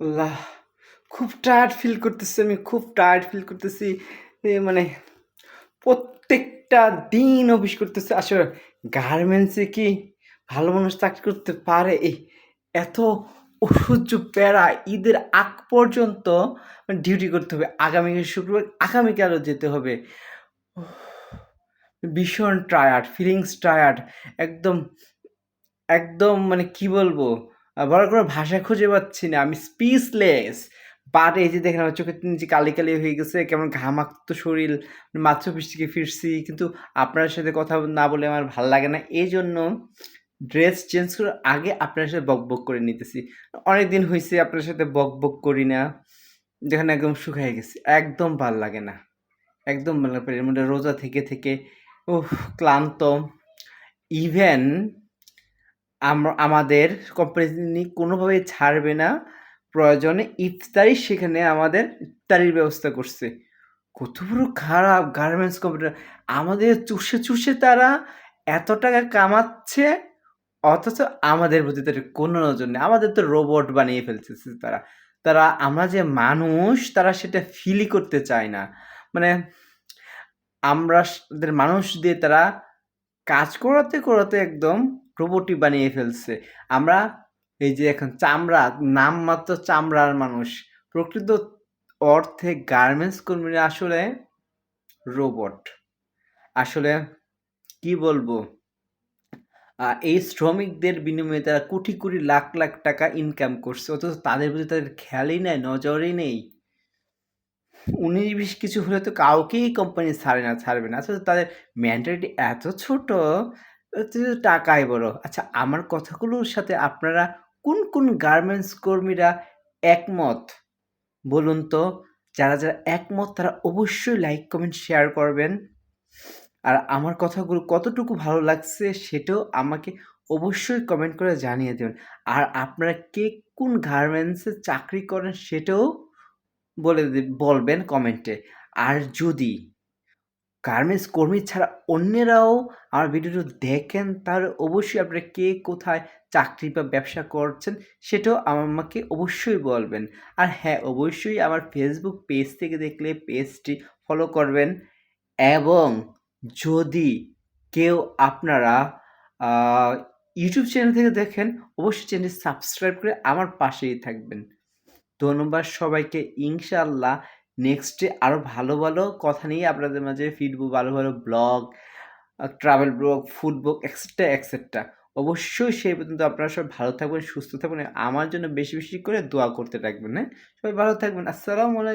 আল্লাহ! খুব tired feel করতেছি আমি, খুব টায়ার্ড ফিল করতেছি। মানে প্রত্যেকটা দিন অফিস করতেছি। আসলে গার্মেন্টসে কি ভালো মানুষ চাকরি করতে পারে? এই এত অসহ্য প্যারা ঈদের আগ পর্যন্ত মানে ডিউটি করতে হবে। আগামীকাল শুক্রবার আগামীকালও যেতে হবে। ভীষণ টায়ার্ড, ফিলিংস টায়ার্ড। একদম, একদম মানে কি বলব? বলার কোনো ভাষা খুঁজে পাচ্ছি না। আমি স্পিচলেস। বাট এই যে দেখেন আমার চোখের নিচে কালি, কালি হয়ে গেছে। কেমন ঘামাক্ত শরীর। মাত্র থেকে ফিরছি। কিন্তু আপনার সাথে কথা না বলে আমার ভালো লাগে না। এই জন্য ড্রেস চেঞ্জ করার আগে আপনার সাথে বক বক করে নিতেছি। অনেক দিন হয়েছে আপনার সাথে বক বক করি না। যেখানে একদম শুকায় গেছি। একদম ভালো লাগে না। একদম ভালো লাগে রোজা থেকে, থেকে ও ক্লান্ত। ইভেন আমাদের কোম্পানি কোনোভাবেই ছাড়বে না। প্রয়োজনে ইফতারি সেখানে আমাদের ইফতারির ব্যবস্থা করছে। কত বড় খারাপ গার্মেন্টস কোম্পানিটা। আমাদের চুষে, চুষে তারা এত টাকা কামাচ্ছে, অথচ আমাদের প্রতি তাদের কোনো নজর নেই। আমাদের তো রোবট বানিয়ে ফেলতেছে তারা। তারা আমরা যে মানুষ তারা সেটা ফিলই করতে চায় না। মানে আমরা মানুষ দিয়ে তারা কাজ করাতে, করাতে একদম রোবটই বানিয়ে ফেলছে। আমরা এই যে এখন চামড়া, নামমাত্র চামড়ার মানুষ। প্রকৃত অর্থে গার্মেন্টস কর্মীরা আসলে রোবট। আসলে কি বলব? এই শ্রমিকদের বিনিময়ে তারা কোটি, কোটি লাখ, লাখ টাকা ইনকাম করছে। অথচ তাদের প্রতি তাদের খেয়ালই নেই নজরই নেই। ১৯-২০ কিছু হলে তো কাউকেই কোম্পানি ছাড়ে না, ছাড়বে না। আসলে তাদের মেন্টালিটি এত ছোট, অথচ টাকাই বড়। আচ্ছা আমার কথাগুলোর সাথে আপনারা কোন, কোন গার্মেন্টস কর্মীরা একমত? বলুন তো? যারা, যারা একমত তারা অবশ্যই লাইক, কমেন্ট, শেয়ার করবেন। আর আমার কথাগুলো কতটুকু ভালো লাগছে সেটাও আমাকে অবশ্যই কমেন্ট করে জানিয়ে দেবেন আর আপনারা কে কোন গার্মেন্টসে চাকরি করেন সেটাও বলে বলবেন কমেন্টে। আর যদি গার্মেন্টস কর্মী ছাড়া অন্যেরাও আমার ভিডিওটা দেখেন তাহলে অবশ্যই আপনারা কে কোথায় চাকরি বা ব্যবসা করছেন সেটাও আমাকে অবশ্যই বলবেন। আর হ্যাঁ, অবশ্যই আমার ফেসবুক পেজ থেকে দেখলে পেজটি ফলো করবেন এবং যদি কেউ আপনারা ইউটিউব চ্যানেল থেকে দেখেন অবশ্যই চ্যানেলটি সাবস্ক্রাইব করে আমার পাশেই থাকবেন। ধন্যবাদ সবাইকে। ইনশাআল্লাহ নেক্সটে আরও ভালো, ভালো কথা নিয়ে আপনাদের মাঝে ফিডবুক ভালো, ভালো blog, travel blog, food blog etcetera, etcetera. অবশ্যই সেই পর্যন্ত আপনারা সব ভালো থাকবেন, সুস্থ থাকবেন। আমার জন্য বেশি, বেশি করে দোয়া করতে থাকবেন, হ্যাঁ? সবাই ভালো থাকবেন। আসসালামু আলাই